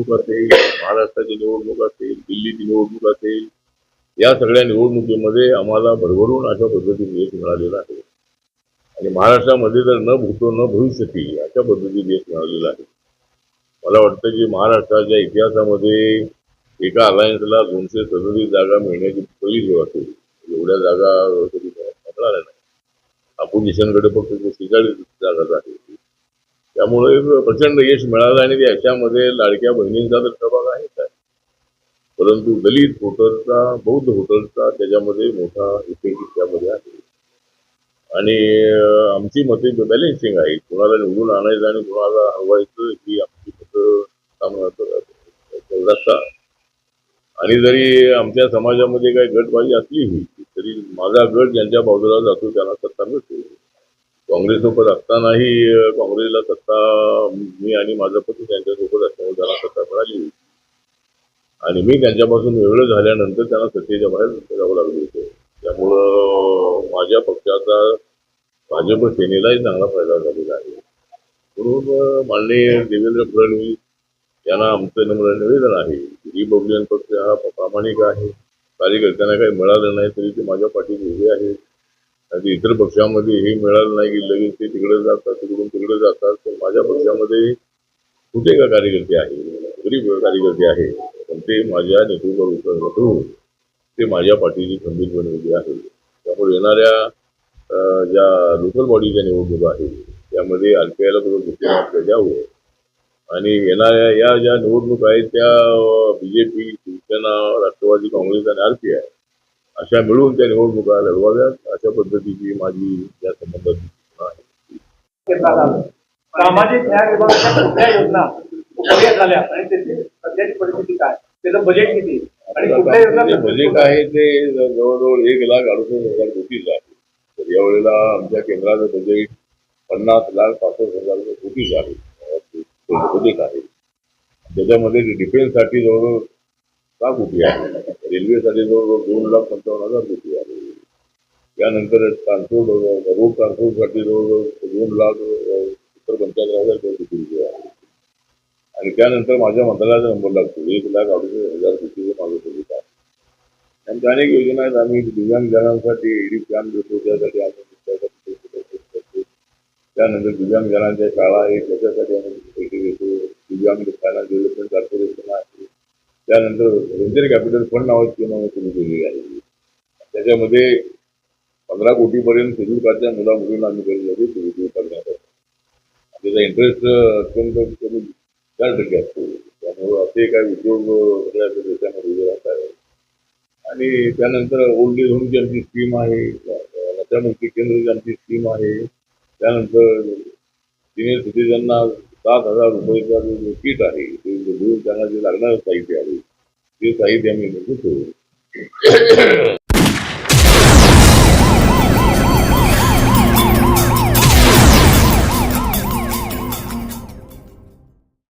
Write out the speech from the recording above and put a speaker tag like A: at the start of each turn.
A: निवडणूक असेल महाराष्ट्राची निवडणूक असेल दिल्लीची निवडणूक असेल या सगळ्या निवडणुकीमध्ये आम्हाला भरभरून अशा पद्धतीने यश मिळालेलं आहे. आणि महाराष्ट्रामध्ये तर न भूतो न भविष्यती अशा पद्धतीने यश मिळालेलं आहे. मला वाटतं की महाराष्ट्राच्या इतिहासामध्ये एका अलायन्सला दोनशे सदतीस जागा मिळण्याची पहिली वेळ असेल एवढ्या जागा कधी मिळणार नाही अपोजिशनकडे फक्त शेहेचाळीस जागाच आहे त्यामुळे प्रचंड यश मिळालं आणि याच्यामध्ये लाडक्या बहिणींचा तर सहभाग आहेच आहे. परंतु दलित होटलचा बौद्ध होटलचा त्याच्यामध्ये मोठा इफेक्ट त्यामध्ये आहे. आणि आमची मते बॅलेन्सिंग आहे. कुणाला निवडून आणायचं आणि कुणाला हरवायचं ही आमची मतं काम आणि जरी आमच्या समाजामध्ये काही गटबाजी असलीही तरी माझा गट ज्यांच्या बाजूला जातो त्यांना सत्ता मिळते काँग्रेससोबत असतानाही काँग्रेसला सत्ता मी आणि माझा पती त्यांच्यासोबत असल्यामुळे त्यांना सत्ता मिळाली होती. आणि मी त्यांच्यापासून वेगळं झाल्यानंतर त्यांना सत्तेच्या बाहेर जावं लागलं होतं. त्यामुळं माझ्या पक्षाचा भाजप सेनेलाही चांगला फायदा झालेला आहे. म्हणून माननीय देवेंद्र फडणवीस यांना आमचं नम्र निवेदन आहे. रिपब्लिकन पक्ष हा प्रामाणिक आहे. कार्यकर्त्यांना काही मिळालं नाही तरी ते माझ्या पाठीत उभे आहेत. आणि इतर पक्षामध्ये हे मिळालं नाही की लगेच ते तिकडे जातात तिकडून तिकडे जातात. तर माझ्या पक्षामध्ये कुठे का कार्यकर्ते आहे? गरीब कार्यकर्ते आहे. पण ते माझ्या नेतृत्वावर उतरवून ते माझ्या पाठीची खंबीरपणे उभे आहे त्यामुळे येणाऱ्या ज्या लोकल बॉडीच्या निवडणुका आहेत त्यामध्ये आर पी आयला थोडं गोष्टी आपल्या द्यावं आणि येणाऱ्या या ज्या निवडणूक आहेत त्या बीजेपी शिवसेना राष्ट्रवादी काँग्रेस आणि आर पी आय अशा मिळून त्या निवडणुका लढवाव्यात. अशा पद्धतीची माझी या संबंधात आहे.
B: सामाजिक न्याय विभागाच्या कुठल्या योजना झाल्या आणि त्याची सध्याची परिस्थिती काय? त्याचं बजेट किती? आणि कुठल्या योजना
A: बजेट आहे ते जवळजवळ एक लाख अडुसष्ट हजार कोटीच आहे. तर यावेळेला आमच्या केंद्राचं बजेट पन्नास लाख पासष्ट हजार कोटीच आहे. बजेट आहे. त्याच्यामध्ये डिफेन्ससाठी जवळजवळ सहा कोटी आहे. रेल्वेसाठी जवळजवळ दोन लाख पंचावन्न हजार कोटी आले. त्यानंतर ट्रान्सपोर्ट रोड ट्रान्सपोर्टसाठी जवळजवळ दोन लाख सत्तर पंच्याहत्तर हजार कोटी रुपये आले आणि त्यानंतर माझ्या मंत्रालयाचा नंबर लागतो. एक लाख अडुसष्ट हजार कोटीचं माझं बजेट आहे आणि अनेक योजना आहेत. आम्ही दिव्यांगजनांसाठी ईडी कॅम्प देतो. त्यासाठी आम्ही त्यानंतर दिव्यांगजनांच्या शाळा आहे त्याच्यासाठी आम्ही पैसे देतो. दिव्यांग फायनान्स डेव्हलपमेंट कॉर्पोरेशन आहे. त्यानंतर व्हेंचर कॅपिटल फंड नावाची योजना सुरू केलेली आहे. त्याच्यामध्ये पंधरा कोटीपर्यंत शेड्यूल कास्टच्या मुला मुलींना आम्ही गरीब सुरू करण्यात आलं त्याचा इंटरेस्ट अत्यंत कमी चार टक्के असतो. त्यामुळं असे काही उद्योग देशामध्ये उभे राहत आहे आणि त्यानंतर ओल्ड एज होमची आमची स्कीम आहे नशामुक्ती केंद्राची आमची स्कीम आहे. त्यानंतर सिनियर सिटीजनना सात हजार रुपयेचा जो किट आहे ते घेऊन त्यांना जे लागणारं साहित्य आहे ते साहित्य आम्ही देतो